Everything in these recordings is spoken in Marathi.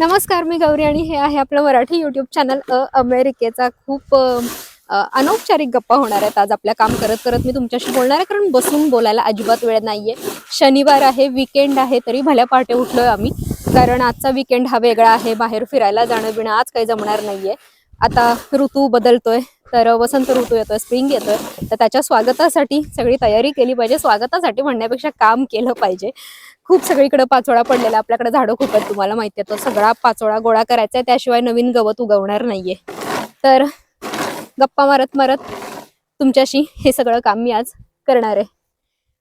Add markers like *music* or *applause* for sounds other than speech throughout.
नमस्कार मी गौरी आणि हे आहे आपलं मराठी युट्यूब चॅनल अ अमेरिकेचा खूप अनौपचारिक गप्पा होणार आहेत आज आपल्या काम करत करत. मी तुमच्याशी बोलणार आहे कारण बसून बोलायला अजिबात वेळ नाहीये. शनिवार आहे विकेंड आहे तरी भल्या पहाटे उठलोय आम्ही. कारण आजचा विकेंड हा वेगळा आहे बाहेर फिरायला जाणं बिणं आज काही जमणार नाहीये. आता ऋतू बदलतोय तर वसंत ऋतू येतोय स्प्रिंग येतोय तर त्याच्या स्वागतासाठी सगळी तयारी केली पाहिजे. स्वागतासाठी म्हणण्यापेक्षा काम केलं पाहिजे. खूप सगळीकडे पाचोळा पडलेला आपल्याकडे झाडं खूप आहेत तुम्हाला माहिती आहे. तो सगळा पाचोळा गोळा करायचा आहे. त्याशिवाय नवीन गवत उगवणार नाहीये. तर गप्पा मारत मारत तुमच्याशी हे सगळं काम मी आज करणार आहे.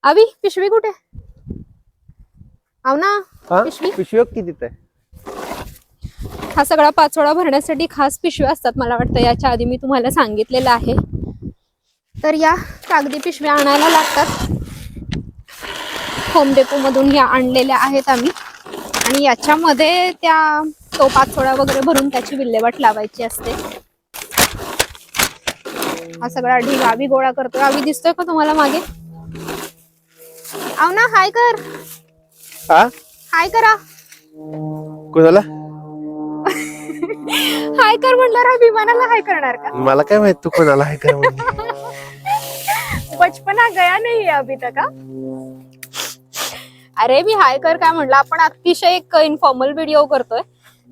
आवी पिशवी कुठे? आव ना पिशवी? पिशवी किती हा सगळा पाचोळा भरण्यासाठी खास पिशव्या असतात मला वाटतं. याच्या आधी मी तुम्हाला सांगितलेलं आहे. तर या कागदी पिशव्या आणायला लागतात. होम डेपो मधून या आणलेल्या आहेत आम्ही. आणि याच्यामध्ये त्या तो पाचोळा वगैरे भरून त्याची विल्हेवाट लावायची असते. हा सगळा ढीग आवी गोळा करतोय. आवी दिसतोय का तुम्हाला मागे? आव ना हाय कर. हाय करा. कोणाला? हाय कर म्हणल्यावर विमानाला हाय करणार का? मला काय माहीत तू कोणाला आहे का म्हणून. बचपना गया नाही है अभी तक हा? अरे मी हाय कर काय म्हणलं? आपण अतिशय एक इन्फॉर्मल व्हिडिओ करतोय.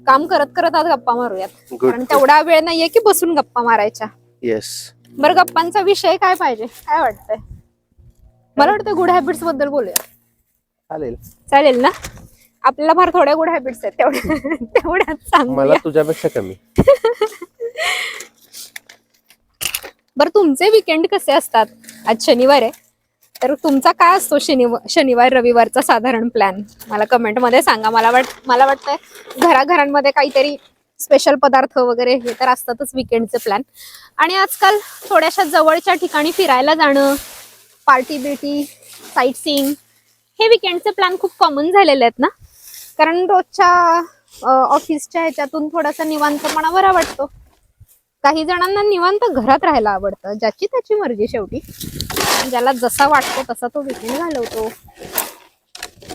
काम करत करत आज गप्पा मारूयात. Good, कारण तेवढा वेळ नाहीये की बसून गप्पा मारायच्या. येस बरं गप्पांचा विषय काय पाहिजे? काय वाटतंय? मला वाटतं गुड हॅबिट्सबद्दल बोलूया. चालेल. चालेल ना? आपल्याला फार थोड्या गुड हॅबिट्स आहेत तेवढ्या *laughs* तेवढ्यात मला सांगूया तुझ्यापेक्षा कमी. *laughs* बरं तुमचे विकेंड कसे असतात? आज शनिवार आहे. तर तुमचा काय असतो शनिवार शनिवार रविवारचा साधारण प्लॅन मला कमेंटमध्ये सांगा. मला वाट मला वाटतंय घराघरांमध्ये काहीतरी स्पेशल पदार्थ वगैरे हे तर असतातच विकेंडचे प्लॅन आणि आजकाल थोड्याशा जवळच्या ठिकाणी फिरायला जाणं पार्टी बिर्टी साईट सीइंग हे विकेंडचे प्लॅन खूप कॉमन झालेले आहेत ना? कारण रोजच्या ऑफिसच्या ह्याच्यातून थोडासा निवांतपणा बरा वाटतो काही जणांना निवांत घरात राहायला आवडतं ज्याची त्याची मर्जी शेवटी. ज्याला जसा वाटतो तसा तो विकेंड घालवतो.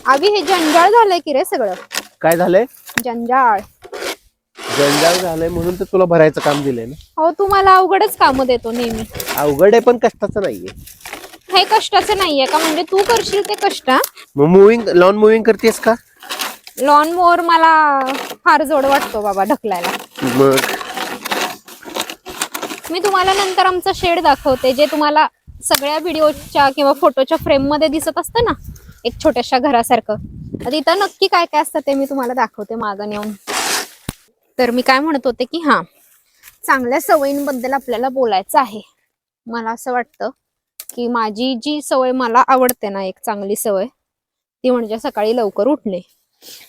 आवी हे जंजाळ झालंय की रे सगळं? काय झालंय? जंजाळ. जंजाळ झालंय म्हणून तर तुला भरायचं काम दिलंय ना? हो तुम्हाला अवघडच काम देतो नेहमी. अवघड आहे पण कष्टाचं नाहीये. हे कष्टाचं नाहीये का? म्हणजे तू करशील ते कष्ट मग मुव्हिंग लॉन मुव्हिंग करतेस का? लॉन मोर मला फार जोड वाटतो बाबा ढकलायला. मग मी तुम्हाला नंतर आमचं शेड दाखवते जे तुम्हाला सगळ्या व्हिडिओच्या किंवा फोटोच्या फ्रेममध्ये दिसत असतं ना एक छोट्याशा घरासारखं. तिथं नक्की काय काय असतं ते मी तुम्हाला दाखवते मागं नेऊन. तर मी काय म्हणत होते की हा चांगल्या सवयींबद्दल आपल्याला बोलायचं आहे. मला असं वाटतं की माझी जी सवय मला आवडते ना एक चांगली सवय ती म्हणजे सकाळी लवकर उठणे.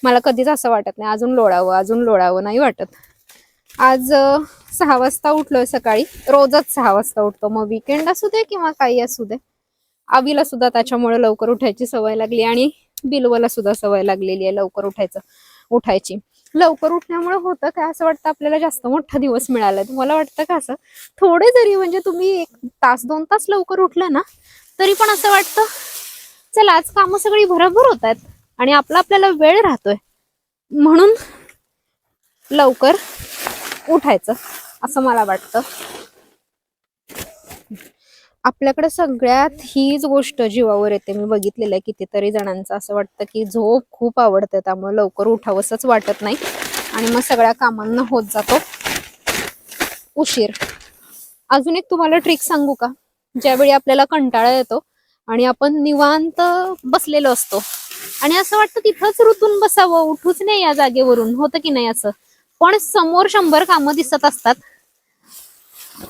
मला कधीच असं वाटत नाही. अजून लोळावं अजून लोळावं नाही वाटत. आज सहा वाजता उठलोय सकाळी. रोजच सहा वाजता उठतो. मग विकेंड असू दे किंवा काही असू दे. आवीला सुद्धा त्याच्यामुळे लवकर उठायची सवय लागली आणि बिलवला सुद्धा सवय लागलेली आहे लवकर उठायचं उठायची. लवकर उठण्यामुळे होतं काय असं वाटतं आपल्याला जास्त मोठा दिवस मिळाला तुम्हाला वाटतं का असं? थोडे जरी म्हणजे तुम्ही एक तास दोन तास लवकर उठलं ना तरी पण असं वाटतं चला आज कामं सगळी भरभर होत आहेत. आणि आपला आपल्याला वेळ राहतोय. म्हणून लवकर उठायचं असं मला वाटतं. आपल्याकडे सगळ्यात हीच गोष्ट जीवावर येते. मी बघितलेलं आहे कितीतरी जणांचं असं वाटतं की झोप खूप आवडते त्यामुळे लवकर उठावंसंच वाटत नाही. आणि मग सगळ्या कामांना होत जातो. उशीर. अजून एक तुम्हाला ट्रिक सांगू का? ज्यावेळी आपल्याला कंटाळा येतो आणि आपण निवांत बसलेलो असतो. आणि असं वाटतं तिथंच रुतून बसावं उठूच नाही या जागेवरून. होतं की नाही असं? पण समोर शंभर कामं दिसत असतात.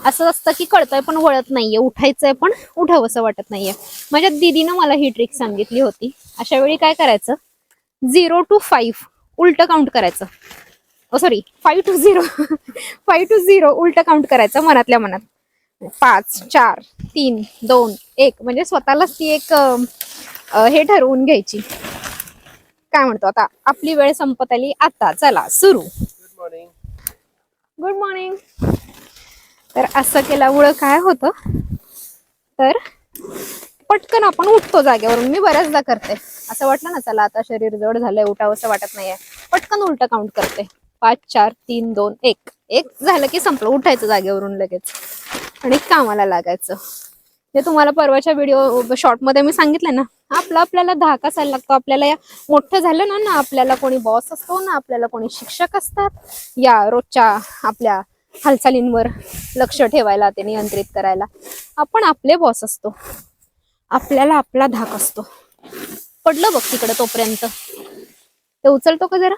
असं असतं की कळतंय पण वळत नाहीये उठायचंय पण उठावंसं वाटत नाहीये. माझ्या दीदीनं मला ही ट्रिक सांगितली होती. अशा वेळी काय करायचं? झिरो टू फाईव्ह उलट काउंट करायचं. ओ sorry five two zero five two zero उलट काउंट करायचं मनातल्या मनात. पाच चार तीन दोन एक. म्हणजे स्वतःलाच ती एक हे ठरवून घ्यायची. काय म्हणतो आता? आपली वेळ संपत आली. आता चला सुरू. गुड मॉर्निंग गुड मॉर्निंग तर असं केल्यामुळं काय होतं? तर पटकन आपण उठतो जागेवरून. मी बऱ्याचदा करते. असं वाटलं ना चला आता शरीर जड झालंय उठावं असं वाटत नाहीये. पटकन उलट काउंट करते. पाच चार तीन दोन एक. एक झालं की संपलं. उठायचं जागेवरून लगेच. आणि कामाला लागायचं. जे तुम्हाला परवाच्या व्हिडिओ शॉर्टमध्ये मी सांगितलं ना आपलं आपल्याला धाक असायला लागतो. आपल्याला या मोठं झालं ना ना आपल्याला कोणी बॉस असतो ना आपल्याला कोणी शिक्षक असतात. या रोजच्या आपल्या हालचालींवर लक्ष ठेवायला ते नियंत्रित करायला आपण आपले बॉस असतो. आपल्याला आपला धाक असतो. पडलं बघ तिकडे तोपर्यंत. ते उचलतो का जरा?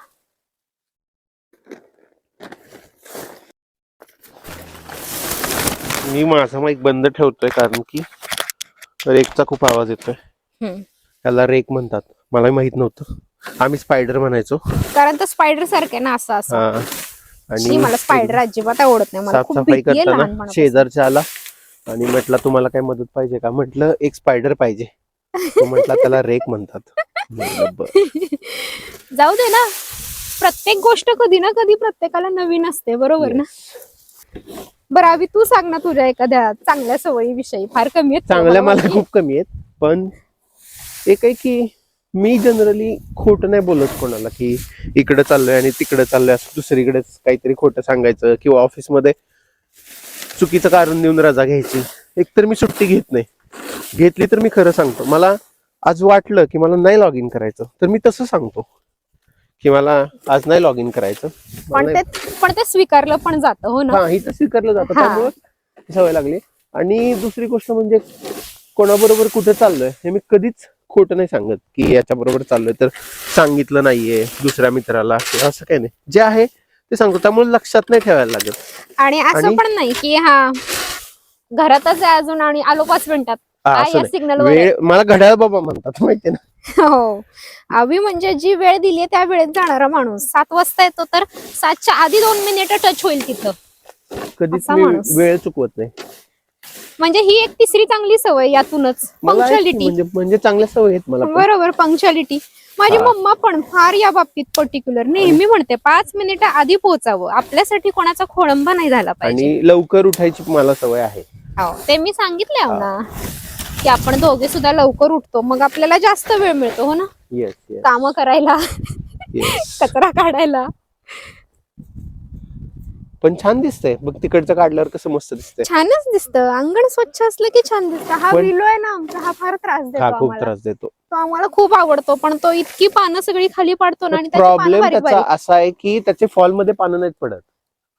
मी माझा माईक बंद ठेवतोय कारण की रेकचा खूप आवाज येतोय. त्याला रेक म्हणतात. मला माहीत नव्हतं. आम्ही स्पायडर म्हणायचो. कारण तर स्पायडर सारखे ना असं असं. शी, मला स्पायडर अजिबात आवडत नाही. मला खूप साफसफाई भीती आहे करताना लहानपणापासून. शेजारच्या आला आणि म्हटलं तुम्हाला काय मदत पाहिजे का? म्हटलं एक स्पायडर पाहिजे. तो म्हटला त्याला रेक म्हणतात. म्हटलं, बरं. जाऊ दे ना. प्रत्येक गोष्ट कधी ना कधी प्रत्येकाला नवीन असते. बरोबर ना? बरं अभि तू सांग ना तुझ्या एखाद्या चांगल्या सवयी विषयी फार कमी आहेत चांगल्या मला. खूप कमी आहेत पण एक आहे की मी जनरली खोटं नाही बोलत कोणाला की इकडे चाललोय आणि तिकडे चाललोय असं दुसरीकडेच काहीतरी खोटं सांगायचं किंवा ऑफिसमध्ये चुकीचं कारण देऊन रजा घ्यायची. एकतर मी सुट्टी घेत नाही. घेतली तर मी खरं सांगतो. मला आज वाटलं की मला नाही लॉग इन करायचं तर मी तसं सांगतो. की मला आज नाही लॉग इन करायचं पण ते पण ते स्वीकारलं पण जातं हो ना? हा ही तर स्वीकारलं जातं. हा. त्यामुळे सवय लागली. आणि दुसरी गोष्ट म्हणजे कोणाबरोबर कुठे चाललोय हे मी कधीच खोटं नाही सांगत की याच्या बरोबर चाललोय. तर सांगितलं नाहीये दुसऱ्या मित्राला किंवा असं काही नाही. जे आहे ते सांगतो. त्यामुळे लक्षात नाही ठेवायला लागत. आणि असं आणि- पण नाही की हा घरातच आहे अजून आणि आलो पाच मिनिटात हा, काय असं या नाही. सिग्नल वेळ मला घड्याळ बाबा म्हणतात माहितीये ना? *laughs* हो. आम्ही म्हणजे जी वेळ दिली त्या वेळेत जाणारा माणूस. सात वाजता येतो तर सातच्या आधी दोन मिनिटं टच होईल तिथं. कधीच असा मी माणूस. वेळ चुकवत नाही. म्हणजे ही एक तिसरी चांगली सवय यातूनच. मला पंक्च्युअलिटी म्हणजे म्हणजे चांगल्या सवय आहेत मला पण. बरोबर पंक्च्युअलिटी माझी. मम्मा पण फार या बाबतीत पर्टिक्युलर नेहमी म्हणते पाच मिनिटं आधी पोहोचावं. आपल्यासाठी कोणाचा खोळंबा नाही झाला पाहिजे. आणि लवकर उठायची मला सवय आहे. हो, ते मी सांगितले ना. की आपण दोघे सुद्धा लवकर उठतो. मग आपल्याला जास्त वेळ मिळतो हो ना? येस येस काम करायला येस कचरा काढायला. पण छान दिसतंय. बघ तिकडचं काढल्यावर कसं मस्त दिसतंय. छानच दिसतं. अंगण स्वच्छ असलं की छान दिसतं. हा पण- विलो आहे ना आमचा हा फार त्रास देतो हा खूप आम्हाला. त्रास देतो. तो आम्हाला खूप आवडतो पण तो इतकी पानं सगळी खाली पाडतो ना आणि त्याची पानं प्रॉब्लेम बारीक त्याचा बारीक. असा आहे की त्याचे फॉलमध्ये पानं नाहीत पडत.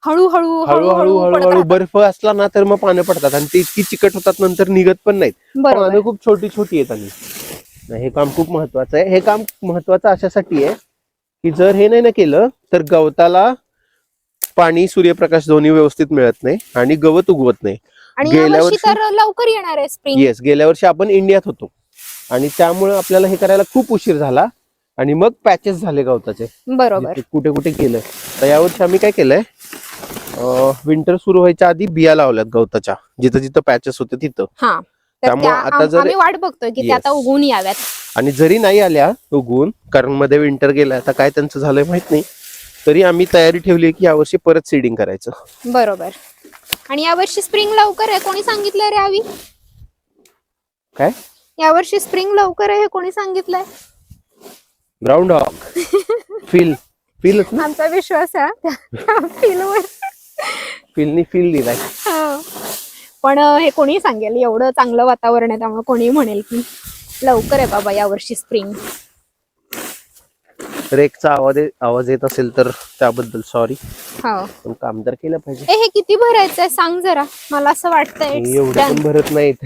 हळूहळू हळूहळू हळूहळू. बर्फ असला ना तर मग पानं पडतात आणि ते इतकी चिकट होतात नंतर निघत पण नाहीत. पानं खूप छोटी छोटी आहेत आणि. हे काम खूप महत्वाचं आहे. हे काम महत्वाचं अशासाठी आहे की जर हे नाही ना केलं तर गवताला पाणी सूर्यप्रकाश दोन्ही व्यवस्थित मिळत नाही आणि गवत उगवत नाही. गेल्या वर्षी- लवकर येणार आहे येस गेल्या वर्षी आपण इंडियात होतो. आणि त्यामुळे आपल्याला हे करायला खूप उशीर झाला आणि मग पॅचेस झाले गवताचे. बरोबर. कुठे कुठे केलंय तर यावर्षी आम्ही काय केलंय? विंटर सुरू व्हायच्या आधी बिया लावल्यात गवताच्या. जिथं जिथं पॅचेस होते तिथं. हा. त्यामुळं त्या आता जर- वाट बघतोय की त्या. आता उगवून याव्यात. आणि जरी नाही आल्या उगवून कारण मध्ये विंटर गेलाय आता काय त्यांचं झालंय माहीत नाही. तरी आम्ही तयारी ठेवली की यावर्षी परत सीडिंग करायचं. बरोबर. आणि यावर्षी स्प्रिंग लवकर आहे कोणी सांगितलंय रे आवी? काय? यावर्षी स्प्रिंग लवकर आहे हे कोणी सांगितलंय? ग्राउंड हॉक फील फीलच ना? आमचा विश्वास आहे फीलवर फीलनी फील दिलाय. हा. पण अं, हे कोणी सांगेल एवढं चांगलं वातावरण आहे त्यामुळे कोणी म्हणेल की लवकर आहे बाबा यावर्षी स्प्रिंग रेकचा आवाज आवाज येत असेल तर त्याबद्दल सॉरी हो. पण काम तर केलं पाहिजे. ए हे किती भरायचंय सांग जरा. मला असं वाटतंय it's एवढं done. पण भरत नाहीत.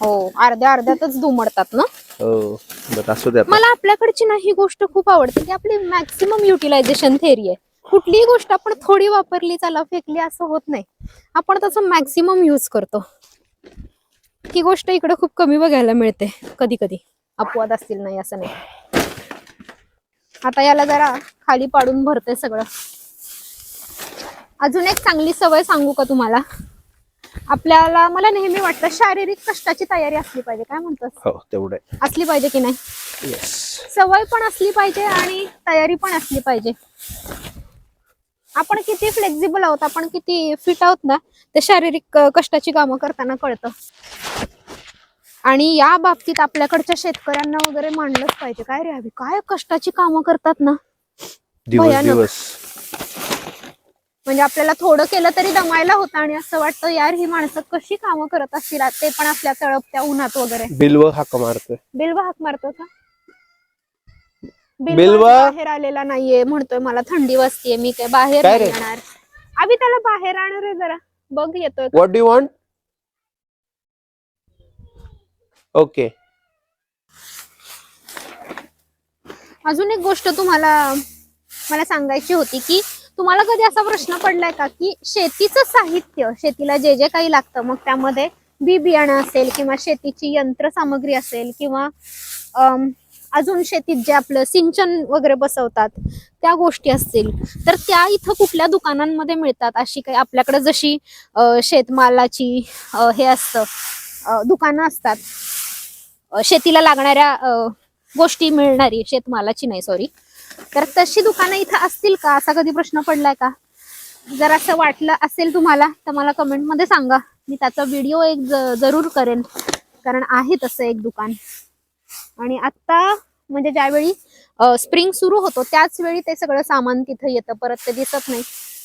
हो अर्ध्या अर्ध्यातच दुमडतात ना? हो बरं असू द्या मला आपल्याकडची ना ही गोष्ट खूप आवडते की आपली मॅक्सिमम युटिलायझेशन थेरी आहे. कुठलीही गोष्ट आपण थोडी वापरली चला फेकली असं होत नाही. आपण त्याचं मॅक्सिमम यूज करतो. ही गोष्ट इकडे खूप कमी बघायला मिळते कधी कधी अपवाद असतील नाही असं नाही. आता याला जरा खाली पाडून भरते सगळं. अजून एक चांगली सवय सांगू का तुम्हाला? आपल्याला मला नेहमी वाटतं शारीरिक कष्टाची तयारी असली पाहिजे काय म्हणतात हो तेवढं असली पाहिजे की नाही? सवय पण असली पाहिजे आणि तयारी पण असली पाहिजे. आपण किती फ्लेक्झिबल आहोत आपण किती फिट आहोत ना ते शारीरिक कष्टाची कामं करताना कळतं. आणि या बाबतीत आपल्याकडच्या शेतकऱ्यांना वगैरे मांडलंच पाहिजे. काय रे हवी काय कष्टाची कामं करतात ना? दिवस म्हणजे आपल्याला थोडं केलं तरी दमायला होतं आणि असं वाटतं यार ही माणसं कशी कामं करत असतील? ते पण आपल्या तळपत्या उन्हात वगैरे. बिलव हाक मारतोय. बिल्वा हाक मारतो का? बिल्वा बिल्वा? बाहेर आलेला नाहीये म्हणतोय मला थंडी वाजतीये मी काय बाहेर काय नाही रे? येणार अभि त्याला बाहेर आणणार आहे जरा बघ येतोय का? व्हॉट डू वॉन्ट ओके अजून एक गोष्ट तुम्हाला मला सांगायची होती की तुम्हाला कधी असा प्रश्न पडलाय का की शेतीचं साहित्य शेतीला जे जे काही लागतं मग त्यामध्ये बी बियाणं असेल किंवा शेतीची यंत्रसामग्री असेल किंवा अम, अजून शेतीत जे आपलं सिंचन वगैरे बसवतात त्या गोष्टी असतील. तर त्या इथं कुठल्या दुकानांमध्ये मिळतात? अशी काही आपल्याकडे जशी शेतमालाची हे असतं दुकानं असतात. शेतीला लागणाऱ्या गोष्टी मिळणारी शेतमालाची नाही सॉरी तर तशी दुकानं इथं असतील का? असा कधी प्रश्न पडलाय का? जर असं वाटलं असेल तुम्हाला तर मला कमेंटमध्ये सांगा. मी त्याचा व्हिडिओ एक जरूर करेन. कारण आहे तसं एक दुकान. आणि आता म्हणजे ज्यावेळी स्प्रिंग सुरू होतो त्याच वेळी ते सगळं सामान तिथं येतं. परत ते दिसत नाही.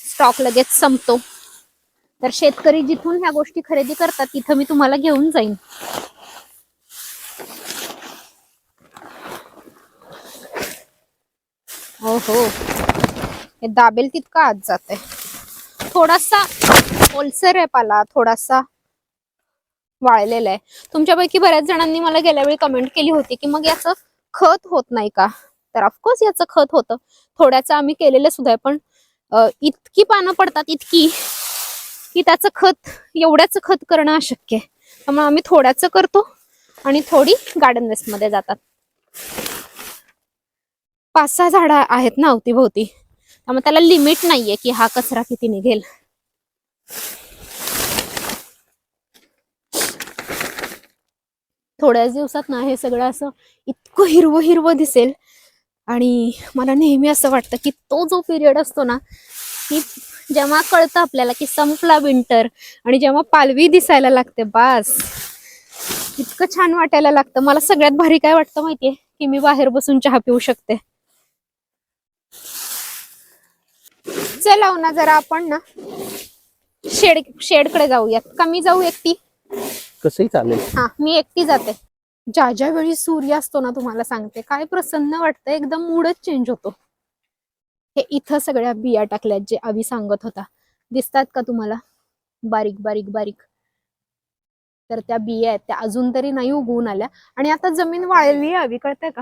स्टॉक लगेच संपतो. तर शेतकरी जिथून ह्या गोष्टी खरेदी करतात तिथं मी तुम्हाला घेऊन जाईन. हो हो. हे दाबेल तितका आत आहे थोडासा ओलसर आहे पाला थोडासा वाळलेलं आहे. तुमच्यापैकी बऱ्याच जणांनी मला गेल्या वेळी कमेंट केली होती की मग याचं खत होत नाही का? तर ऑफकोर्स याचं खत होतं. थोड्याचं आम्ही केलेलं सुद्धा आहे पण इतकी पानं पडतात इतकी की त्याचं खत एवढ्याच खत करणं अशक्य आहे. त्यामुळे आम्ही थोड्याचं करतो आणि थोडी गार्डन वेस्टमध्ये जातात. पाच सहा झाडं आहेत ना अवतीभोवती. त्यामुळे त्याला लिमिट नाहीये की हा कचरा किती निघेल. थोड्याच दिवसात ना हे सगळं असं इतकं हिरवं हिरवं दिसेल. आणि मला नेहमी असं वाटतं की तो जो पिरियड असतो ना की जेव्हा कळतं आपल्याला की संपला विंटर आणि जेव्हा पालवी दिसायला लागते बास. इतकं छान वाटायला लागतं. मला सगळ्यात भारी काय वाटतं माहितीये? की मी बाहेर बसून चहा पिऊ शकते. चला हो ना जरा आपण ना शेड शेडकडे जाऊयात. कमी मी जाऊ एकटी कसंही चालेल. हा मी एकटी जाते. ज्या ज्या वेळी सूर्य असतो ना तुम्हाला सांगते. काय प्रसन्न वाटतं एकदम मूडच चेंज होतो. हे इथं सगळ्या बिया टाकल्यात जे आवी सांगत होता. दिसतात का तुम्हाला? बारीक बारीक बारीक. तर त्या बिया आहेत त्या अजून तरी नाही उगवून आल्या. आणि आता जमीन वाळली आहे कळतंय का?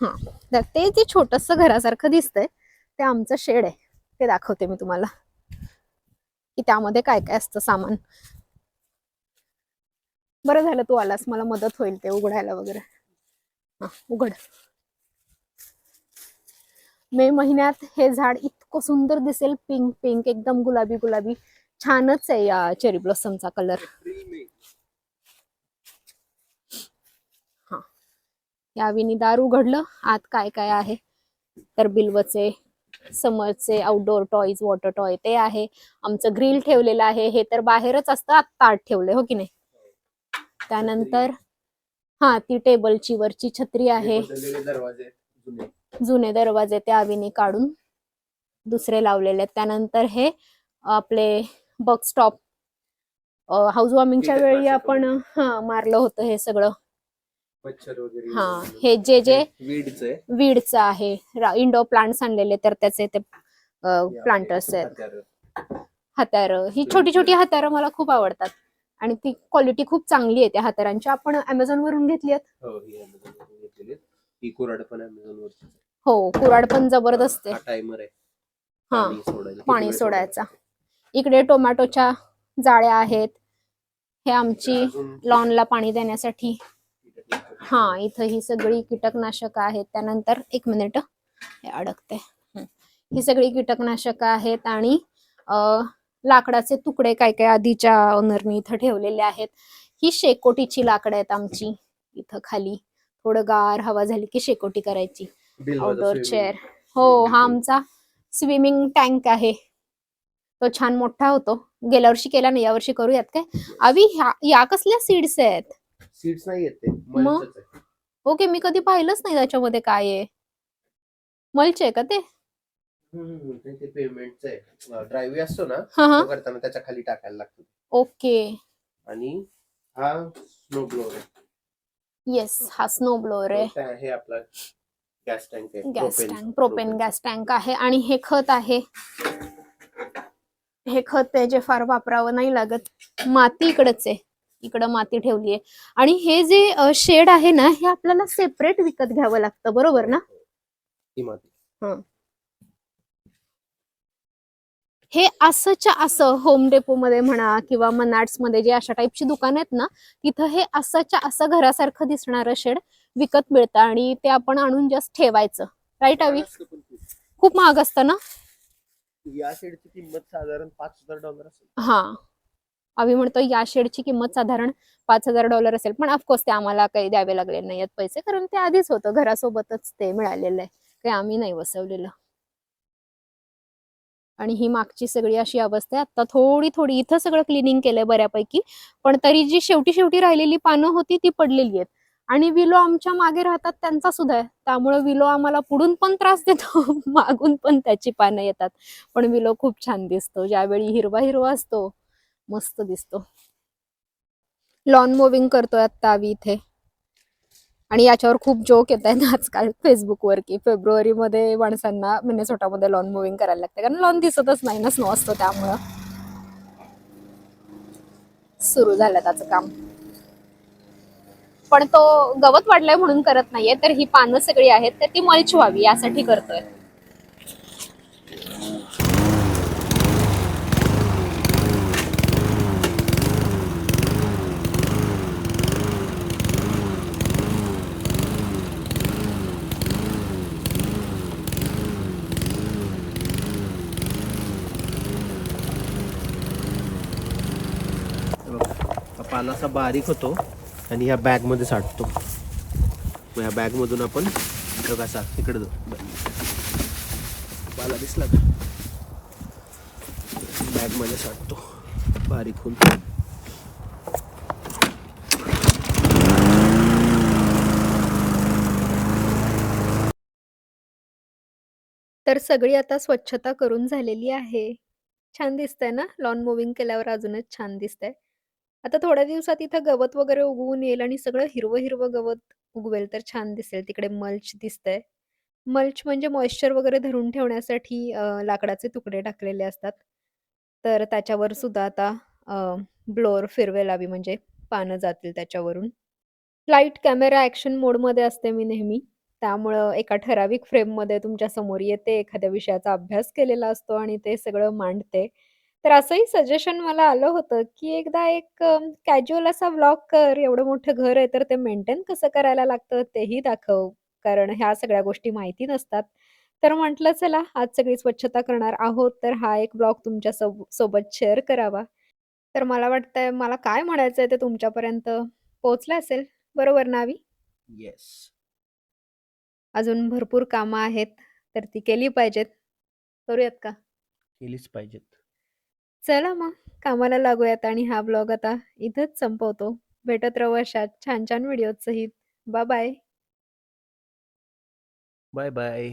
हा तर ते जे छोटस घरासारखं दिसतंय ते आमचं शेड आहे. ते दाखवते मी तुम्हाला. की त्यामध्ये काय काय असतं सामान. बरं झालं तू आलास मला मदत होईल ते उघडायला वगैरे. हा उघड. मे महिन्यात हे झाड इतकं सुंदर दिसेल पिंक पिंक एकदम गुलाबी गुलाबी. छानच आहे या चेरी ब्लॉसमचा कलर हा. या विनी दार उघडलं आत काय काय आहे? तर बिल्वचे समरचे आउटडोअर टॉईज वॉटर टॉय ते आहे. आमचं ग्रिल ठेवलेलं आहे. हे तर बाहेरच असतं. आत्ता आत ठेवलंय हो की नाही? त्यानंतर हा ती टेबलची वरची छत्री आहे. जुने दरवाजे ते आवीने काढून दुसरे लावलेले आहेत. त्यानंतर हे आपले बग स्टॉप हाऊस वॉर्मिंगच्या वेळी आपण हा मारलं होतं हे सगळं. मच्छर वगैरे हा हे जे जे वीडच आहे. वीडचं आहे इंडो प्लांट्स आणलेले तर त्याचे ते प्लांटर्स आहेत. हत्यार. ही छोटी छोटी हत्यारं मला खूप आवडतात. आणि ती क्वालिटी खूप चांगली आहे त्या हत्यारांची. आपण अमेझॉन वरून घेतली आहेत? हो ही कुराड पण अमेझॉन वरची आहे. हो कुराड पण जबरदस्त आहे. हा आहे. हा पाणी सोडायचा. इकडे टोमॅटोच्या जाळ्या आहेत. हे आमची लॉनला पाणी देण्यासाठी. हा इथं ही सगळी कीटकनाशक आहेत. त्यानंतर एक मिनिट हे. अडकते हं. सगळी कीटकनाशक आहेत आणि लाकडाचे तुकडे काय काय आधीच्या ओनरनी इथं ठेवलेले आहेत. ही शेकोटीची लाकडं आहेत आमची इथं खाली. थोडं गार हवा झाली की शेकोटी करायची. आउटडोअर वाजा चेअर. हो हा. आमचा स्विमिंग टँक आहे. तो छान मोठा होतो. गेल्या वर्षी केला नाही यावर्षी करूयात काय? अवी ह्या या कसल्या सीड्स आहेत? सीड्स नाही येत मग? मल्चच आहे. ओके मी कधी पाहिलंच नाही त्याच्यामध्ये काय आहे. मल्च आहे का ते? ते पेमेंटचं आहे. ड्रायव्ही असतो ना हा हा. तो करताना त्याच्याखाली टाकायला लागतो. ओके. आणि हा स्नो ब्लोअर येस हा स्नो ब्लोअर आहे. आपला गॅस टँक आहे. Gas propane- tank propane. Gas tank आहे. आणि हे खत आहे. हे खत आहे जे फार वापरावं नाही लागत. माती इकडच आहे. इकडं माती ठेवली आहे आणि हे जे शेड आहे ना हे आपल्याला सेपरेट विकत घ्यावं लागतं बरोबर ना? ही माती. हे. असंच्या असं होम डेपो मध्ये म्हणा किंवा मनाट्समध्ये जे अशा टाईपची दुकान आहेत ना तिथं हे असंच्या असं घरासारखं दिसणारं शेड विकत मिळतं आणि ते आपण आणून जस्ट ठेवायचं. राईट अवी? खूप. महाग असतं ना? या शेडची किंमत साधारण पाच हजार डॉलर असेल. हा. आम्ही म्हणतो या शेडची किंमत साधारण पाच हजार डॉलर असेल. पण ऑफकोर्स ते आम्हाला काही द्यावे लागले नाहीत पैसे कारण ते आधीच होतं. घरासोबतच ते मिळालेलं आहे. काही आम्ही नाही बसवलेलं आणि ही मागची सगळी अशी अवस्था आहे. आता थोडी थोडी इथं सगळं क्लिनिंग केलंय बऱ्यापैकी. पण तरी जी शेवटी शेवटी राहिलेली पानं होती ती पडलेली आहेत. आणि विलो आमच्या मागे राहतात त्यांचा सुद्धा आहे. त्यामुळे विलो आम्हाला पुढून पण त्रास देतो *laughs* मागून पण त्याची पानं येतात. पण विलो खूप छान दिसतो. ज्यावेळी हिरवा हिरवा असतो मस्त दिसतो. लॉन मुव्हिंग करतोय आता आम्ही इथे. आणि याच्यावर खूप जोक येत आहेत आजकाल फेसबुकवर की फेब्रुवारीमध्ये माणसांना मिनेसोटामध्ये लॉन मुव्हिंग करायला लागते. कारण लॉन दिसतच नाही ना स्नो असतो त्यामुळं. सुरू झालं त्याचं काम. पण तो गवत वाढलाय म्हणून करत नाहीये. तर ही पानं सगळी आहेत तर ती मल्च व्हावी यासाठी करतोय हे बघा, हा पाला असा बारीक होतो आणि ह्या बॅगमध्ये साठतो. मग ह्या बॅगमधून आपण कसा इकडे जाऊ. पाला दिसला का? बॅगमध्ये साठतो. बारीक होऊन. तर सगळी आता स्वच्छता करून झालेली आहे. छान दिसतंय ना? लॉन मुव्हिंग केल्यावर अजूनच छान दिसतंय. आता थोड्या दिवसात इथं गवत वगैरे उगवून येईल आणि सगळं हिरवं हिरवं गवत उगवेल. तर छान दिसेल तिकडे मल्च दिसतंय. मल्च म्हणजे मॉइश्चर वगैरे धरून ठेवण्यासाठी अ, लाकडाचे तुकडे टाकलेले असतात. तर त्याच्यावर सुद्धा आता ब्लोअर फिरवेल हवी म्हणजे पानं जातील त्याच्यावरून. लाइट कॅमेरा ॲक्शन मोडमध्ये असते मी नेहमी. त्यामुळं एका ठराविक फ्रेममध्ये तुमच्यासमोर येते एखाद्या विषयाचा अभ्यास केलेला असतो आणि ते सगळं मांडते. तर असंही सजेशन मला आलं होतं की एकदा एक कॅज्युअल असा व्लॉग कर एवढं मोठं घर आहे तर ते मेंटेन कसं करायला लागतं तेही दाखव कारण ह्या सगळ्या गोष्टी माहिती नसतात. तर म्हटलं चला आज सगळी स्वच्छता करणार आहोत तर हा एक ब्लॉग तुमच्या सोब सोबत शेअर करावा. तर मला वाटतंय मला काय म्हणायचंय ते तुमच्यापर्यंत पोहोचलं असेल. बरोबर ना आवी? येस अजून भरपूर कामं आहेत तर ती केली पाहिजेत. करूयात का? केलीच पाहिजेत. चला मग कामाला लागूयात आणि हा ब्लॉग आता इथंच संपवतो. भेटत राहू अशा छान छान व्हिडिओ सहित. Bye bye bye bye